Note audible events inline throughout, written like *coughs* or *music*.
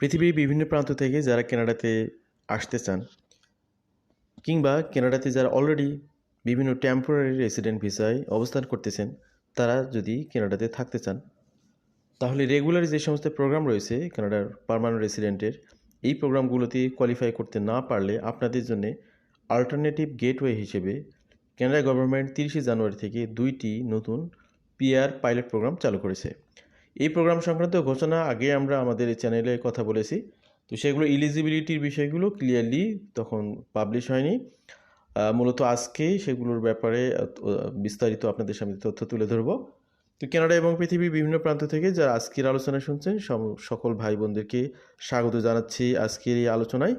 পৃথিবীর বিভিন্ন প্রান্ত থেকে যারা কানাডাতে আসতে চান কিংবা কানাডাতে যারা অলরেডি বিভিন্ন টেম্পোরারি রেসিডেন্ট ভিসায় অবস্থান করতেছেন, তারা যদি কেনাডাতে থাকতে চান, তাহলে রেগুলার যে সমস্ত প্রোগ্রাম রয়েছে কানাডার পার্মানেন্ট রেসিডেন্টের এই প্রোগ্রামগুলোতে কোয়ালিফাই করতে না পারলে আপনাদের জন্য অল্টারনেটিভ গেটওয়ে হিসেবে কানাডা গভর্নমেন্ট তিরিশে জানুয়ারি থেকে দুইটি নতুন পিআর পাইলট প্রোগ্রাম চালু করেছে। এই প্রোগ্রাম সংক্রান্ত ঘোষণা, আগে আমরা আমাদের চ্যানেলে কথা বলেছি। তো সেগুলো ইলিজিবিলিটির বিষয়গুলো ক্লিয়ারলি তখন পাবলিশ হয়নি। মূলত আজকে সেগুলোর ব্যাপারে বিস্তারিত আপনাদের সামনে তথ্য তুলে ধরবো। তো কানাডা এবং পৃথিবীর বিভিন্ন প্রান্ত থেকে যারা আজকের আলোচনা শুনছেন সকল ভাই বোনদেরকে স্বাগত জানাচ্ছি আজকের এই আলোচনায়।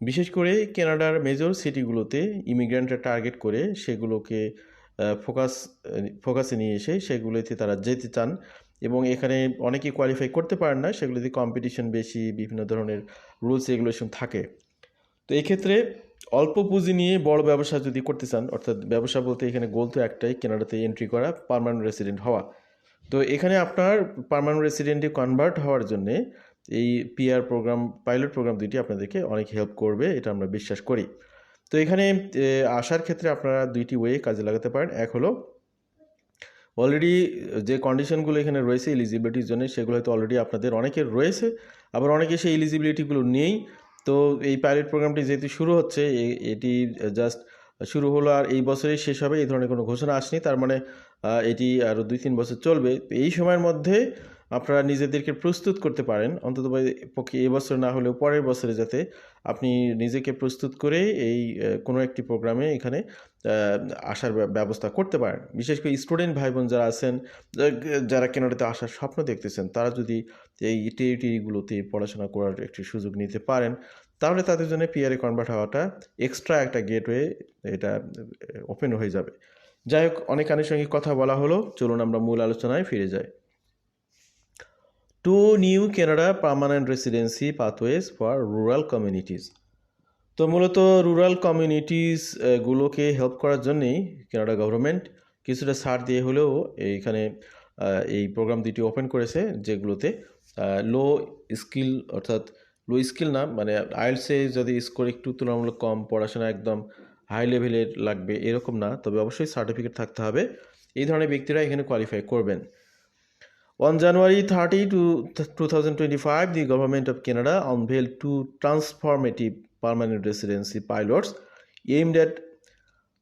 বিশেষ করে কানাডার মেজর সিটিগুলোতে ইমিগ্রেন্টরা টার্গেট করে সেগুলোকে ফোকাস ফোকাসে নিয়ে এসে সেগুলোতে তারা যেতে চান। এবং এখানে অনেকে কোয়ালিফাই করতে পারেন না সেগুলোতে কম্পিটিশন বেশি, বিভিন্ন ধরনের রুলস রেগুলেশন থাকে। তো এক্ষেত্রে অল্প পুঁজি নিয়ে বড় ব্যবসা যদি করতে চান, অর্থাৎ ব্যবসা বলতে এখানে গোল তো একটাই কেনাডাতে এন্ট্রি করা পার্মানেন্ট রেসিডেন্ট হওয়া। তো এখানে আপনার পার্মানেন্ট রেসিডেন্টে কনভার্ট হওয়ার জন্যে এই পিআর প্রোগ্রাম পাইলট প্রোগ্রাম দুইটি আপনাদেরকে অনেক হেল্প করবে, এটা আমরা বিশ্বাস করি। তো এখানে আসার ক্ষেত্রে আপনারা দুইটি ওয়ে কাজে লাগাতে পারেন। এক হলো অলরেডি যে কন্ডিশনগুলো এখানে রয়েছে এলিজিবিলিটির জন্য, সেগুলো হয়তো অলরেডি আপনাদের অনেকের রয়েছে, আবার অনেকে সেই এলিজিবিলিটিগুলো নেই। তো এই পাইলট প্রোগ্রামটি যেহেতু শুরু হচ্ছে এটি জাস্ট শুরু হলো আর এই বছরেই শেষ হবে, এই ধরনের কোনো ঘোষণা আসেনি। তার মানে এটি আরও দুই তিন বছর চলবে। এই সময়ের মধ্যে আপনারা নিজেদেরকে প্রস্তুত করতে পারেন। অন্তত পক্ষে এই বছর না হলেও পরের বছরে যাতে আপনি নিজেকে প্রস্তুত করে এই কোনো একটি প্রোগ্রামে এখানে আসার ব্যবস্থা করতে পারেন। বিশেষ করে স্টুডেন্ট ভাই বোন যারা আছেন যারা কেনাডাতে আসার স্বপ্ন দেখতেছেন, তারা যদি এই টেরিটরিগুলোতে পড়াশোনা করার একটি সুযোগ নিতে পারেন, তাহলে তাদের জন্য পিআরএ কনভার্ট হওয়াটা এক্সট্রা একটা গেটওয়ে এটা ওপেন হয়ে যাবে। যাই হোক, অনেক আনুষঙ্গিক কথা বলা হলো। চলুন আমরা মূল আলোচনায় ফিরে যাই। To new Canada permanent residency pathways for rural communities তো মূলত রুরাল কমিউনিটিস গুলোকে হেল্প করার জন্যেই কানাডা গভর্নমেন্ট কিছুটা ছাড় দিয়ে হলেও এইখানে এই প্রোগ্রাম দুটি ওপেন করেছে, যেগুলোতে লো স্কিল অর্থাৎ লো স্কিল না মানে আইএলসে যদি স্কোর একটু তুলনামূলক কম, পড়াশোনা একদম হাই লেভেলের লাগবে, এরকম না। তবে অবশ্যই সার্টিফিকেট থাকতে হবে। এই ধরনের ব্যক্তিরা এখানে কোয়ালিফাই করবেন। On January 30 to 2025, the Government of Canada unveiled two transformative permanent residency pilots aimed at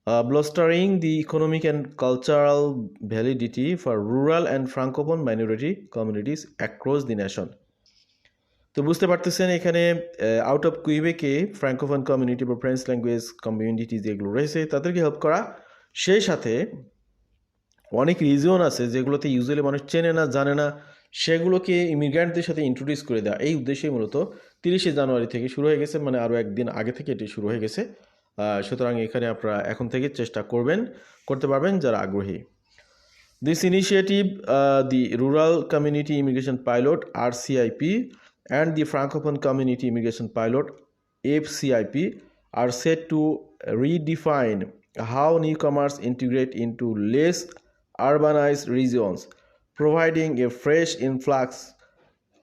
uh, bolstering the economic and cultural validity for rural and francophone minority communities across the nation. তো বুঝতে পারতেছেন এখানে out of কুইবেকে francophone community বা French language community যেগুলো রয়েছে তাদেরকে help করা সেই সাথে অনেক রিজিয়ন আছে যেগুলোতে ইউজুয়ালি মানুষ চেনে না, জানে না। সেগুলোকে ইমিগ্রান্টদের সাথে ইন্ট্রোডিউস করে দেওয়া। এই উদ্দেশ্যে মূলত তিরিশে জানুয়ারি থেকে শুরু হয়ে গেছে মানে আরও একদিন আগে থেকে এটি শুরু হয়ে গেছে। সুতরাং এখানে আপনারা এখন থেকে চেষ্টা করবেন, করতে পারবেন যারা আগ্রহী। This initiative the rural community immigration pilot R CIP and the francophone community immigration pilot F CIP are set to redefine how newcomers integrate into less urbanized regions, providing a fresh influx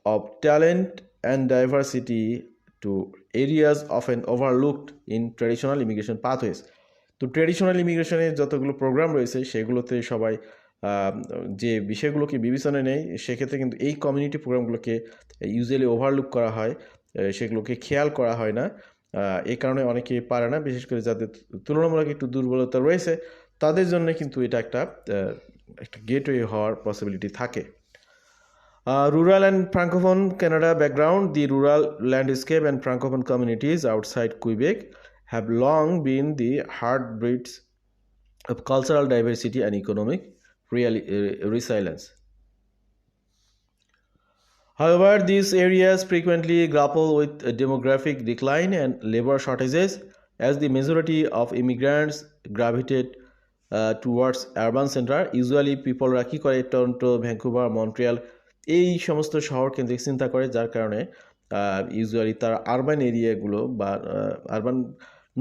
of talent and diversity to areas often overlooked in traditional immigration pathways. তো traditional ইমিগ্রেশনের যতগুলো programme রয়েছে সেগুলোতে সবাই যে বিষয়গুলোকে বিবেচনায় নেয় সেক্ষেত্রে কিন্তু এই কমিউনিটি প্রোগ্রামগুলোকে ইউজুয়ালি ওভারলুক করা হয় সেগুলোকে খেয়াল করা হয় না এ কারণে অনেকে পারে না বিশেষ করে যাদের তুলনামূলক একটু দুর্বলতা রয়েছে তাদের জন্য কিন্তু এটা একটা আহ, একটা গেটওয়ে হওয়ার পসিবিলিটি থাকে Uh, rural and Francophone Canada background, the rural landscape and Francophone communities outside Quebec have long been the heartbeats of cultural diversity and economic reali- uh, resilience. However, these areas frequently grapple with a demographic decline and labor shortages as the majority of immigrants gravitate uh, urban centre usually পিপলরা কী করে? Toronto Vancouver Montreal এই সমস্ত শহর কেন্দ্রিক চিন্তা করে যার কারণে ইউজুয়ালি তারা আরবান এরিয়াগুলো বা আরবান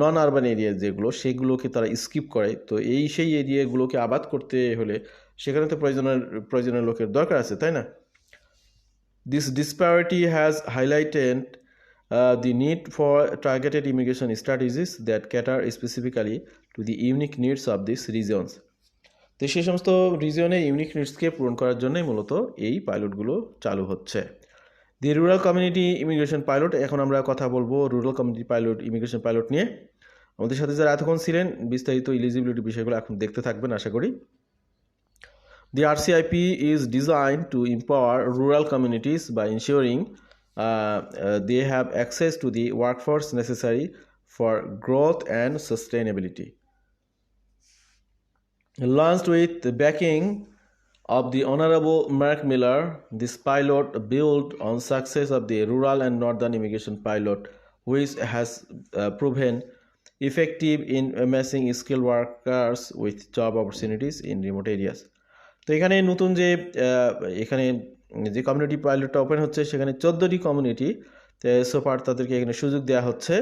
নন আরবান এরিয়া যেগুলো সেগুলোকে তারা স্কিপ করে। তো এই সেই এরিয়াগুলোকে আবাদ করতে হলে সেখানে তো প্রয়োজনের প্রয়োজনীয় লোকের দরকার আছে তাই না? This disparity has uh, the need for targeted immigration strategies that cater specifically to the unique needs of this regions তো সেই সমস্ত রিজনের ইউনিক নিডসকে পূরণ করার জন্যই মূলত এই পাইলটগুলো চালু হচ্ছে। The rural community immigration pilot এখন আমরা কথা বলব rural community pilot immigration pilot নিয়ে। আমাদের সাথে যারা এতক্ষণ ছিলেন, বিস্তারিত ইলিজিবিলিটি বিষয়গুলো এখন দেখতে থাকবেন, আশা করি। The RCIP is design to empower rural communities by ensuring they have access to the workforce necessary for growth and sustainability Launched with the backing of the Honorable Mark Miller, this pilot built on success of the rural and northern immigration pilot, which has uh, proven effective in amassing skilled workers with job opportunities in remote areas. তো এখানে নতুন যে এখানে যে community পাইলটটা open হচ্ছে সেখানে চোদ্দোটি community সোফার তাদেরকে এখানে সুযোগ দেওয়া হচ্ছে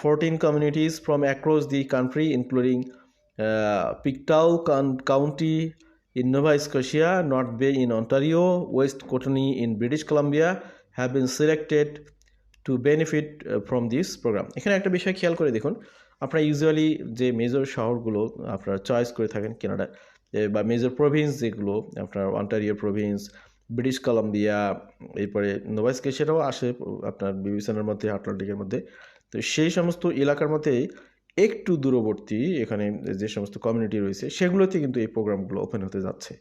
fourteen communities from across the country including Pictou county in Nova Scotia, North Bay in Ontario, West Courtenay in British Columbia been selected to benefit uh, from this program. এখানে একটা বিষয় খেয়াল করে দেখুন আপনারা ইউজুয়ালি যে মেজর শহরগুলো আপনারা চয়েস করে থাকেন কেনাডা বা মেজর প্রভিন্স যেগুলো আপনার অন্টারিও প্রভিন্স ব্রিটিশ কলম্বিয়া এরপরে নোভা স্কেশিয়াটাও আসে আপনার বিবেচনার মধ্যে আটলান্টিকের মধ্যে তো সেই সমস্ত এলাকার মধ্যেই একটু দূরবর্তী এখানে যে সমস্ত কমিউনিটি রয়েছে, সেগুলোতে কিন্তু এই প্রোগ্রামগুলো ওপেন হতে যাচ্ছে।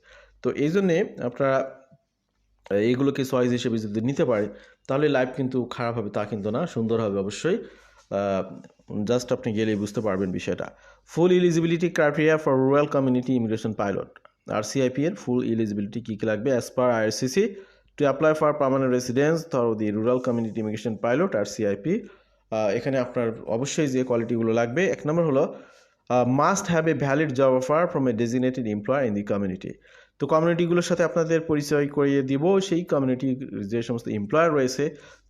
তো এই জন্যে আপনারা এইগুলোকে চয়েস হিসেবে যদি নিতে পারে তাহলে লাইফ কিন্তু খারাপ হবে তা কিন্তু না, সুন্দর হবে অবশ্যই। জাস্ট আপনি গেলেই বুঝতে পারবেন বিষয়টা। Full eligibility criteria for rural community immigration pilot R CIP এর ফুল ইলিজিবিলিটি কী কী লাগবে? As per IRCC to apply for permanent residence through the rural community immigration pilot R CIP এখানে আপনার অবশ্যই যে কোয়ালিটিগুলো লাগবে। এক নম্বর হলো must have a valid job offer from a designated employer in the community তো কমিউনিটিগুলোর সাথে আপনাদের পরিচয় করিয়ে দিব, সেই কমিউনিটি যে সমস্ত এমপ্লয়ার রয়েছে,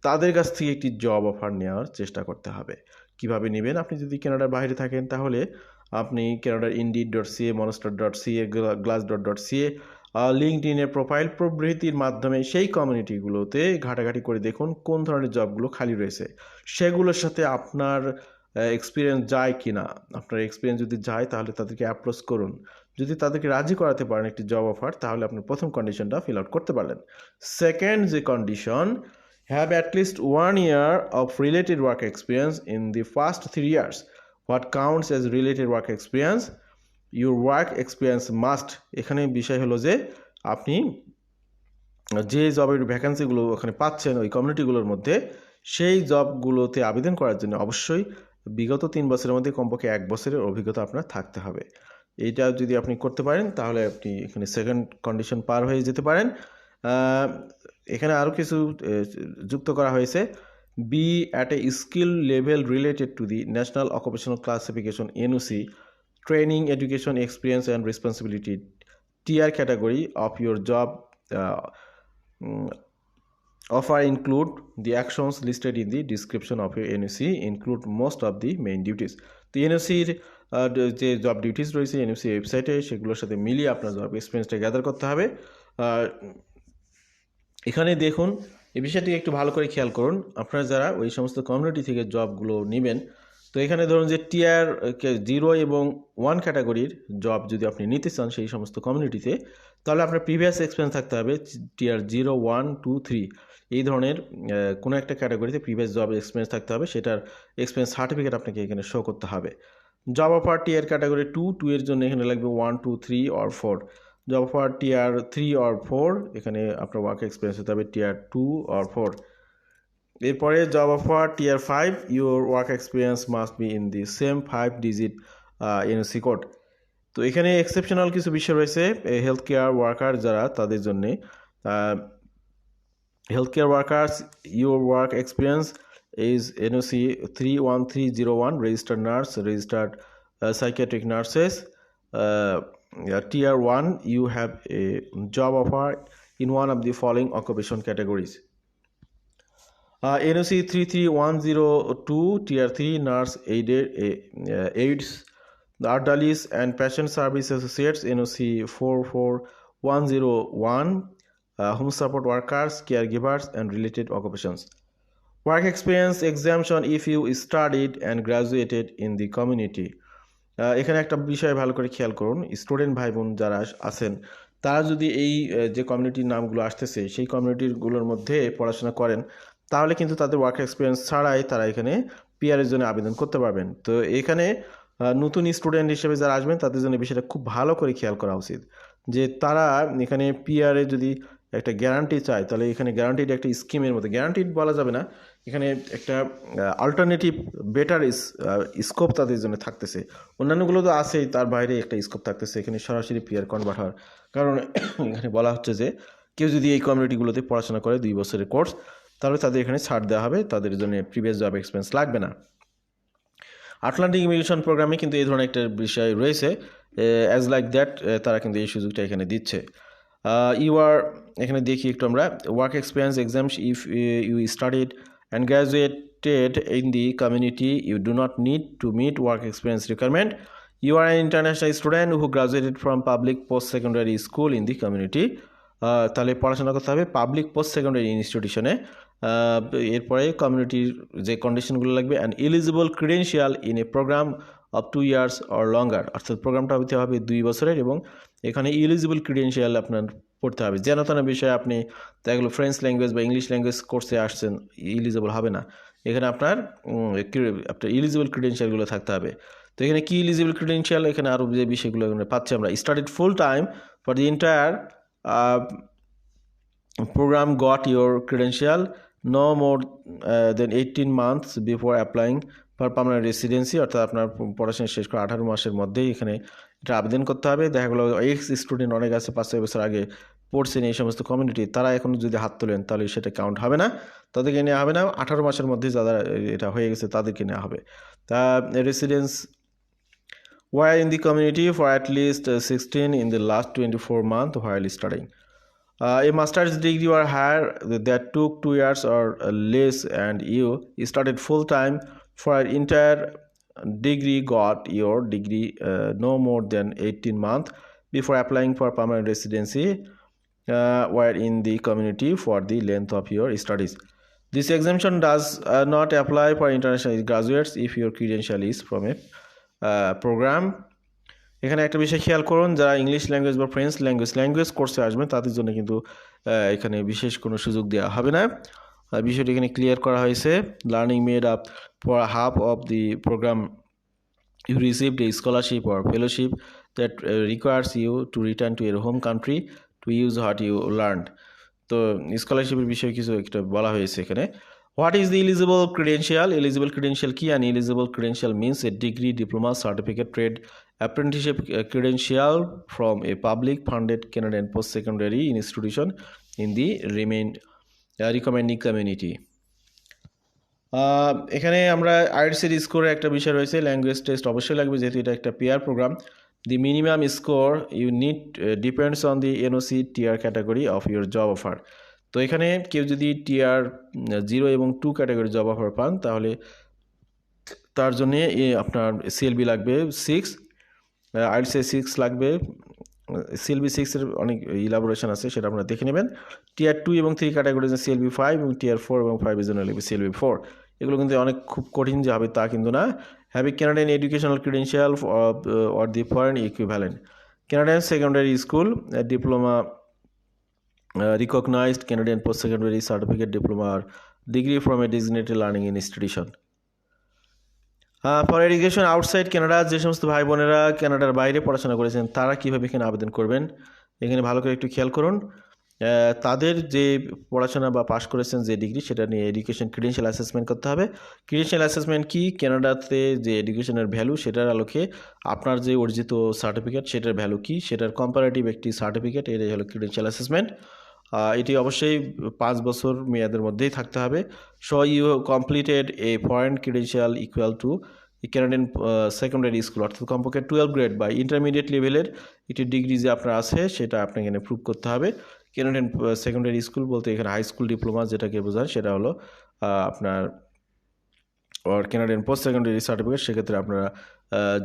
তাদের কাছ থেকে একটি জব অফার নেওয়ার চেষ্টা করতে হবে। কীভাবে নেবেন? আপনি যদি কেনাডার বাইরে থাকেন, তাহলে আপনি কেনাডার indeed dot CA monster dot CA glass dot dot CA linked ইনের প্রোফাইল প্রভৃতির মাধ্যমে সেই কমিউনিটিগুলোতে ঘাটাঘাটি করে দেখুন কোন ধরনের জবগুলো খালি রয়েছে। সেগুলোর সাথে আপনার এক্সপিরিয়েন্স যায় কি না আপনার এক্সপিরিয়েন্স যদি যায়, তাহলে তাদেরকে অ্যাপ্রোচ করুন। যদি তাদেরকে রাজি করাতে পারেন একটি জব অফার তাহলে আপনি প্রথম কন্ডিশনটা ফিল আউট করতে পারলেন। সেকেন্ড যে condition have at least one year of related work experience in the first three years what counts as related work experience your work experience must এখানে বিষয় হলো যে আপনি যে জবের ভ্যাকান্সিগুলো ওখানে পাচ্ছেন, ওই কমিউনিটিগুলোর মধ্যে, সেই জবগুলোতে আবেদন করার জন্য অবশ্যই বিগত তিন বছরের মধ্যে কমপক্ষে এক বছরের অভিজ্ঞতা আপনার থাকতে হবে। এইটা যদি আপনি করতে পারেন, তাহলে আপনি এখানে সেকেন্ড কন্ডিশন পার হয়ে যেতে পারেন। এখানে আরও কিছু যুক্ত করা হয়েছে be at a skill level related to the national occupational classification NOC training, education, experience, and responsibility tier category of your job uh, mm, offer include the actions listed in the description of your NOC include most of the main duties তো এনওসির যে job duties রয়েছে NOC ওয়েবসাইটে সেগুলোর সাথে মিলিয়ে আপনার job এক্সপিরিয়েন্সটা gather করতে হবে এখানে দেখুন এই বিষয়টি একটু ভালো করে খেয়াল করুন আপনারা যারা ওই সমস্ত কমিউনিটি থেকে জবগুলো নেবেন তো এখানে ধরুন যে টিয়ার জিরো এবং ওয়ান ক্যাটাগরির জব যদি আপনি নিতে চান সেই সমস্ত কমিউনিটিতে তাহলে আপনার প্রিভিয়াস এক্সপিরিয়েন্স থাকতে হবে tier zero one two three এই ধরনের কোনো একটা ক্যাটাগরিতে প্রিভিয়াস জব এক্সপিরিয়েন্স থাকতে হবে, সেটার এক্সপিরিয়েন্স সার্টিফিকেট আপনাকে এখানে শো করতে হবে। Job offer tier category two two এর জন্য এখানে লাগবে one two three or four job offer tier three or four এখানে আপনার ওয়ার্ক এক্সপিরিয়েন্স হতে হবে টিয়ার টু অর ফোর এরপরে job offer tier five your work experience must be in the same five digit NOC code তো এখানে exceptional কিছু বিষয় রয়েছে হেলথ কেয়ার ওয়ার্কার যারা তাদের জন্যে। Health care workers your work experience is NOC three one three zero one registered nurse registered psychiatric nurses tier 1 you have a job offer in one of three following occupation categories uh, NOC 33102 tier 3 aides aided uh, aids the Ardalis and patient four associates NOC 44101 home support workers care givers and related occupations work experience exemption if you studied and graduated in the community এখানে একটা বিষয় ভালো করে খেয়াল করুন student ভাই বোন যারা আছেন তারা যদি এই যে কমিউনিটির নামগুলো আসতেছে সেই কমিউনিটিগুলোর মধ্যে পড়াশোনা করেন তাহলে কিন্তু তাদের ওয়ার্ক এক্সপিরিয়েন্স ছাড়াই তারা এখানে পিআরের জন্য আবেদন করতে পারবেন। তো এখানে নতুন স্টুডেন্ট হিসেবে যারা আসবেন, তাদের জন্য বিষয়টা খুব ভালো করে খেয়াল করা উচিত। যে তারা এখানে পিআরে যদি একটা গ্যারান্টি চায়, তাহলে এখানে গ্যারান্টিড একটা স্কিমের মধ্যে গ্যারান্টিড বলা যাবে না, এখানে একটা অল্টারনেটিভ বেটার স্কোপ তাদের জন্য থাকতেছে। অন্যান্যগুলো তো আছেই, তার বাইরে একটা স্কোপ থাকতেছে, এখানে সরাসরি পিআর কনভার্ট হওয়ার। কারণ, *coughs* এখানে বলা হচ্ছে যে, কেউ যদি এই কমিউনিটিগুলোতে পড়াশোনা করে দুই বছরের কোর্স তাহলে তাদের এখানে ছাড় দেওয়া হবে, তাদের জন্য প্রিভিয়াস জব এক্সপিরিয়েন্স লাগবে না। আটলান্টিক ইমিগ্রেশন প্রোগ্রামে কিন্তু এই ধরনের একটা বিষয় রয়েছে অ্যাজ লাইক দ্যাট তারা কিন্তু এই সুযোগটা এখানে দিচ্ছে। ইউ আর এখানে দেখি একটু আমরা work experience exemption if you studied and graduated in the community you do not need to meet work experience requirement you are an international student who graduated from public post secondary school in the community তাহলে পড়াশোনা করতে হবে public post secondary ইনস্টিটিউশনে এরপরে কমিউনিটির যে কন্ডিশনগুলো লাগবে and eligible credential in a program of two years or longer অর্থাৎ প্রোগ্রামটা হতে হবে দুই বছরের এবং এখানে ইলিজিবল ক্রিডেন্সিয়াল আপনার পড়তে হবে। যেন তেন বিষয়ে আপনি দেখা গেলো ফ্রেঞ্চ ল্যাঙ্গুয়েজ বা ইংলিশ ল্যাঙ্গুয়েজ কোর্সে আসছেন ইলিজিবল হবে না। এখানে আপনার আপনার ইলিজিবল ক্রিডেন্সিয়ালগুলো থাকতে হবে। তো এখানে কি ইলিজিবল ক্রিডেন্সিয়াল এখানে আরও যে বিষয়গুলো এখানে পাচ্ছি আমরা। Started full time for the entire program got your credential no more uh, than 18 months before applying for permanent residency অর্থাৎ আপনার পড়াশোনা শেষ করে আঠারো মাসের মধ্যেই এখানে এটা আবেদন করতে হবে। দেখা গেলো এক্স স্টুডেন্ট অনেক আছে পাঁচ ছয় বছর আগে পড়ছেন এই সমস্ত কমিউনিটি তারা এখন যদি হাত তোলেন তাহলে সেটা কাউন্ট হবে না। তাদেরকে নেওয়া হবে না। আঠারো মাসের মধ্যে যারা এটা হয়ে গেছে তাদেরকে নেওয়া হবে। তা residence were in the community for at least uh, 16 in the last 24 months while studying. Uh, a master's degree or higher that took two years or uh, less and you started full time for an entire degree got your degree uh, no more than 18 months before applying for permanent residency uh, in the community for the length of your studies. This exemption does uh, not apply for international graduates if your credential is from a uh, program এখানে একটা বিষয় খেয়াল করুন, যারা English language বা French language language কোর্সে আসবেন, তাদের জন্য কিন্তু এখানে বিশেষ কোনো সুযোগ দেওয়া হবে না। বিষয়টি এখানে ক্লিয়ার করা হয়েছে। Learning made up for half of the program you received a scholarship or fellowship that requires you to return to your home country to use you learned. তো স্কলারশিপের বিষয়ে কিছু একটা বলা হয়েছে এখানে। What is the eligible credential eligible credential কি? An eligible credential means a degree diploma certificate trade apprenticeship uh, a public funded Canadian post secondary institution in the remain uh, recommending community. আহ, এখানে আমরা আইএলসির স্কোরে একটা বিষয় রয়েছে language test অবশ্যই লাগবে যেহেতু এটা একটা PR program the minimum score you need depends on the NOC TEER category of your job offer তো এখানে কেউ যদি টিআর জিরো এবং টু ক্যাটাগরি জব অফার পান তাহলে তার জন্যে এ আপনার সিএলবি লাগবে সিক্স আইএলসি সিক্স লাগবে। সিএলবি সিক্সের অনেক ইলাবোরেশন আছে, সেটা আপনারা দেখে নেবেন। টিয়ার টু এবং থ্রি ক্যাটাগরির সিএলবি ফাইভ এবং টিয়ার ফোর এবং ফাইভের জন্য লাগবে সিএলবি ফোর এগুলো কিন্তু অনেক খুব কঠিন যে হবে তা কিন্তু না। Have a Canadian educational credential or the foreign equivalent Canadian secondary school diploma recognized Canadian post secondary certificate diploma or degree from a designated learning institution. For education outside Canada যে সমস্ত ভাই বোনেরা কানাডার বাইরে পড়াশোনা করেছেন, তারা কীভাবে এখানে আবেদন করবেন? এখানে ভালো করে একটু খেয়াল করুন। তাদের যে পড়াশোনা বা পাশ করেছেন যে ডিগ্রি সেটা নিয়ে এডুকেশন ক্রিডেন্সিয়াল অ্যাসেসমেন্ট করতে হবে। ক্রিডেন্সিয়াল অ্যাসেসমেন্ট কি? কানাডাতে যে এডুকেশনের ভ্যালু সেটার আলোকে আপনার যে অর্জিত সার্টিফিকেট সেটার ভ্যালু কি? সেটার কম্পারেটিভ একটি সার্টিফিকেট এটাই হলো ক্রিডেন্সিয়াল অ্যাসেসমেন্ট এটি অবশ্যই পাঁচ বছর মেয়াদের মধ্যেই থাকতে হবে। So you completed a foreign credential equal to Canadian secondary school অর্থাৎ কমপক্ষে টুয়েলভ গ্রেড বা ইন্টারমিডিয়েট লেভেলের একটি ডিগ্রি যে আপনার আছে, সেটা আপনাকে এখানে প্রুভ করতে হবে। ক্যানাডিয়ান সেকেন্ডারি স্কুল বলতে এখানে হাই স্কুল ডিপ্লোমা যেটাকে বোঝায়, সেটা হলো আপনার ওর ক্যানাডিয়ান পোস্ট সেকেন্ডারি সার্টিফিকেট সেক্ষেত্রে আপনারা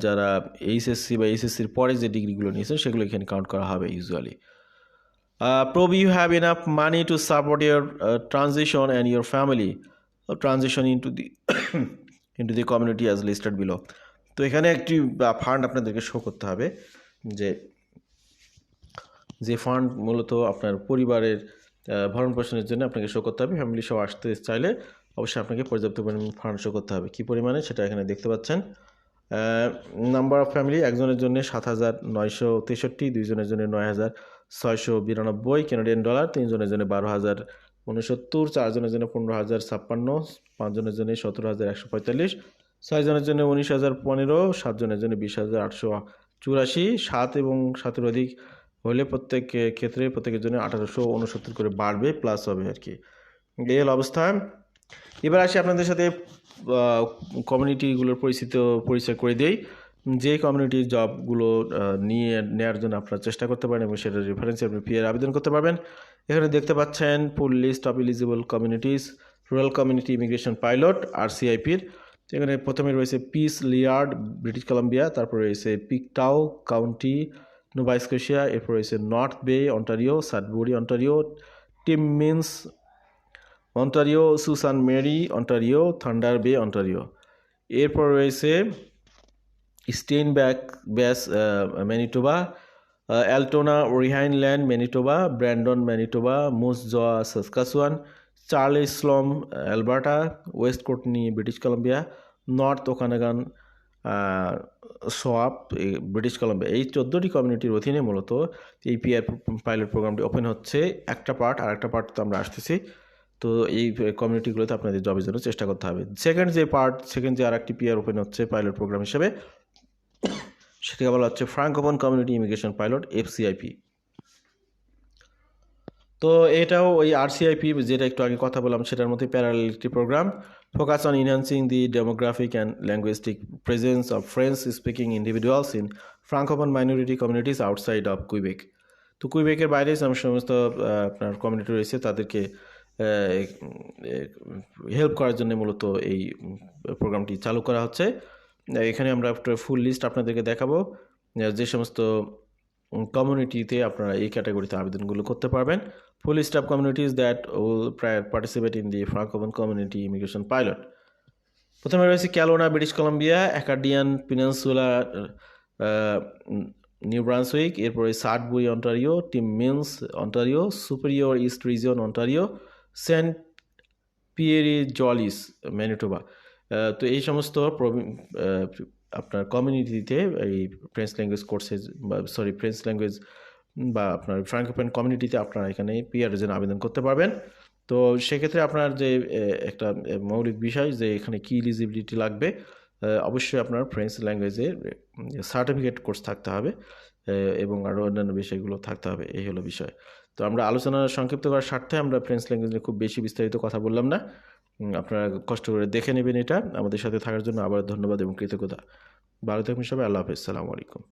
যারা এইচএসসি বা এইচএসসির পরে যে ডিগ্রিগুলো নিয়েছেন, সেগুলো এখানে কাউন্ট করা হবে usually Uh, probably you have enough money to support your uh, transition and your family. Uh, transition into the *coughs* into the community as listed below. তো এখানে একটি ফান্ড আপনাদেরকে শো করতে হবে যে যে ফান্ড মূলত আপনার পরিবারের ভরণ পোষণের জন্য আপনাকে শো করতে হবে। ফ্যামিলি সহ আসতে চাইলে অবশ্যই আপনাকে পর্যাপ্ত পরিমাণ ফান্ড শো করতে হবে। কী পরিমাণে সেটা এখানে দেখতে পাচ্ছেন। নাম্বার অফ ফ্যামিলি একজনের জন্য সাত হাজার নয়শো তেষট্টি দুইজনের জন্য নয় হাজার। ছয়শো বিরানব্বই কেনাডিয়ান ডলার তিনজনের জন্য বারো হাজার উনসত্তর চারজনের জন্য পনেরো হাজার ছাপ্পান্ন, পাঁচজনের জন্য সতেরো হাজার একশো পঁয়তাল্লিশ, ছয়জনের জন্য উনিশ হাজার পনেরো, সাতজনের জন্য বিশ হাজার আটশো চুরাশি, সাত এবং সাতের অধিক হলে প্রত্যেক ক্ষেত্রে প্রত্যেকের জন্য আঠারোশো উনসত্তর করে বাড়বে প্লাস হবে আর কি। এই হলো অবস্থা। এবার আসি আপনাদের সাথে কমিউনিটিগুলোর পরিচিত, পরিচয় করে দেই। যে কমিউনিটি জবগুলো নিয়ে নেওয়ার জন্য আপনারা চেষ্টা করতে পারেন এবং সেটা রেফারেন্সে আপনি পিআর আবেদন করতে পারবেন। এখানে দেখতে পাচ্ছেন full list of eligible communities rural community immigration pilot আর সিআইপির এখানে প্রথমে রয়েছে পিস লিয়ার্ড ব্রিটিশ কলাম্বিয়া তারপর রয়েছে পিকটাও কাউন্টি নোভাইস্কোশিয়া এরপর রয়েছে North Bay Ontario Sudbury Ontario Timmins Ontario Susan Marie Ontario Thunder Bay Ontario এরপর রয়েছে Steinbach Manitoba Altona Rhineland Manitoba Brandon Manitoba Moose Jaw Saskatchewan Claresholm Alberta West Kootenay British Columbia North Okanagan Shuswap British Columbia এই চোদ্দোটি কমিউনিটির অধীনে মূলত এই PR pilot প্রোগ্রামটি open হচ্ছে। একটা পার্ট আর একটা পার্ট তো আমরা আসতেছি। তো এই কমিউনিটিগুলোতে আপনাদের জবের জন্য চেষ্টা করতে হবে। সেকেন্ড যে পার্ট সেকেন্ড যে আর একটি পিআর ওপেন হচ্ছে পাইলট প্রোগ্রাম হিসেবে সেটাকে বলা হচ্ছে Franco Francophone community immigration pilot FCIP তো এটাও ওই আরসিআইপি যেটা একটু আগে কথা বললাম, সেটার মধ্যে প্যারাল একটি program focus on enhancing the demographic and linguistic presence of French speaking individuals in Franco Francophone minority communities outside of Quebec তো কুইবেকের বাইরে সমস্ত আপনার কমিউনিটি রয়েছে, তাদেরকে হেল্প করার জন্য মূলত এই প্রোগ্রামটি চালু করা হচ্ছে। এখানে আমরা একটা ফুল লিস্ট আপনাদেরকে দেখাবো। যে সমস্ত কমিউনিটিতে আপনারা এই ক্যাটাগরিতে আবেদনগুলো করতে পারবেন। Full list of communities that will participate in the Francophone community immigration pilot প্রথমে রয়েছে Kelowna British Columbia Acadian Peninsula New Brunswick এরপরে Sudbury Ontario Timmins Ontario Superior East Region Ontario Saint Pierre Jolys Manitoba তো এই সমস্ত আপনার কমিউনিটিতে এই French language courses বা সরি ফ্রেঞ্চ ল্যাঙ্গুয়েজ বা আপনার ফ্রাঙ্কোপেন কমিউনিটিতে আপনারা এখানে পিআরের জন্য আবেদন করতে পারবেন। তো সেক্ষেত্রে আপনার যে একটা মৌলিক বিষয় যে, এখানে কি ইলিজিবিলিটি লাগবে অবশ্যই আপনার ফ্রেঞ্চ ল্যাঙ্গুয়েজের সার্টিফিকেট কোর্স থাকতে হবে এবং আরও অন্যান্য বিষয়গুলো থাকতে হবে, এই হলো বিষয়। তো আমরা আলোচনা সংক্ষিপ্ত করার স্বার্থে আমরা ফ্রেঞ্চ ল্যাঙ্গুয়েজ নিয়ে খুব বেশি বিস্তারিত কথা বললাম না। আপনারা কষ্ট করে দেখে নেবেন এটা। আমাদের সাথে থাকার জন্য আবার ধন্যবাদ এবং কৃতজ্ঞতা। ভালো থাকবেন সবাই, আল্লাহ হাফিজ। সালামু আলাইকুম।